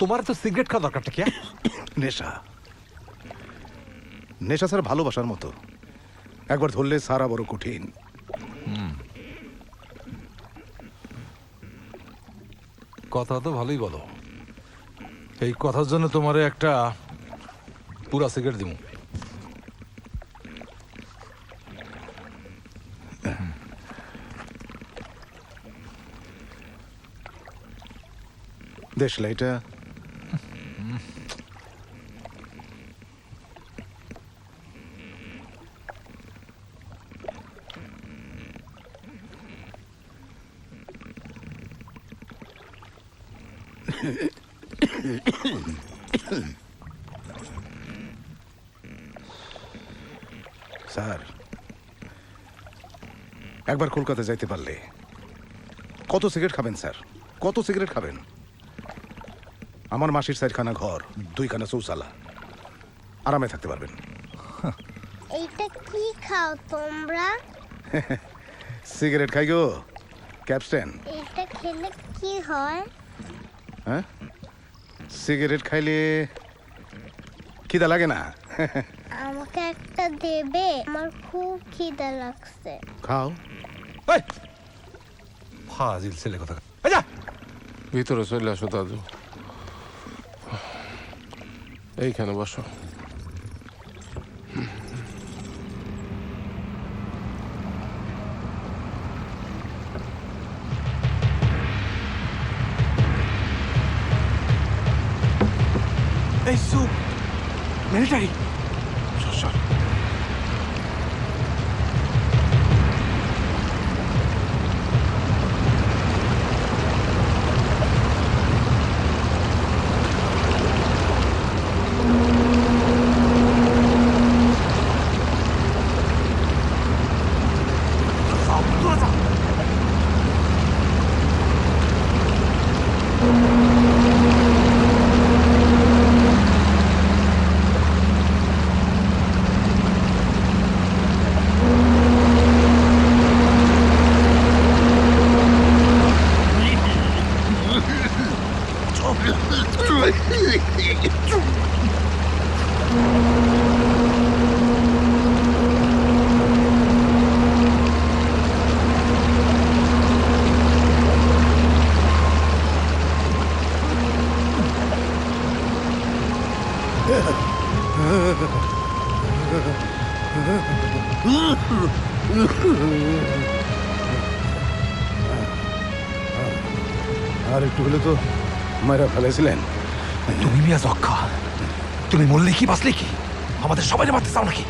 তোমার তো সিগারেট খাওয়া দরকারটা কি নেশা। নেশা স্যার ভালোবাসার মতো। একবার ধরলে সারা বড় কঠিন। কথা তো ভালোই বলো। এই কথার জন্য তোমারে একটা পুরা সিগারেট দিব দেশলা এটা স্যার একবার কলকাতা যাইতে পারলে। কত সিগারেট খাবেন স্যার? কত সিগারেট খাবেন? আমার মাসির চারখানা ঘর দুইখানা চৌসালা আরামে থাকতে পারবেন। এইটা কি খাও তোমরা? সিগারেট খাই গো ক্যাপস্টেন এটা খেলে কি হয়? হ্যাঁ? সিগারেট খাইলে খিদা লাগে না? আমাকে একটা দেবে আমার খুব খিদা লাগছে। খাও। এই! ফাজিল ছেলে কথা। আচ্ছা! ভিতরে চলে আসো দাদু। এইখানে বসো। এই সুপ মিলিটারি সর, সর। আর একটু হলে তো মায়েরা ফেলেছিলেন তুমি মিয়া জক্কা তুমি মরলে কি কি? আমাদের সবাই মারতে চাও নাকি?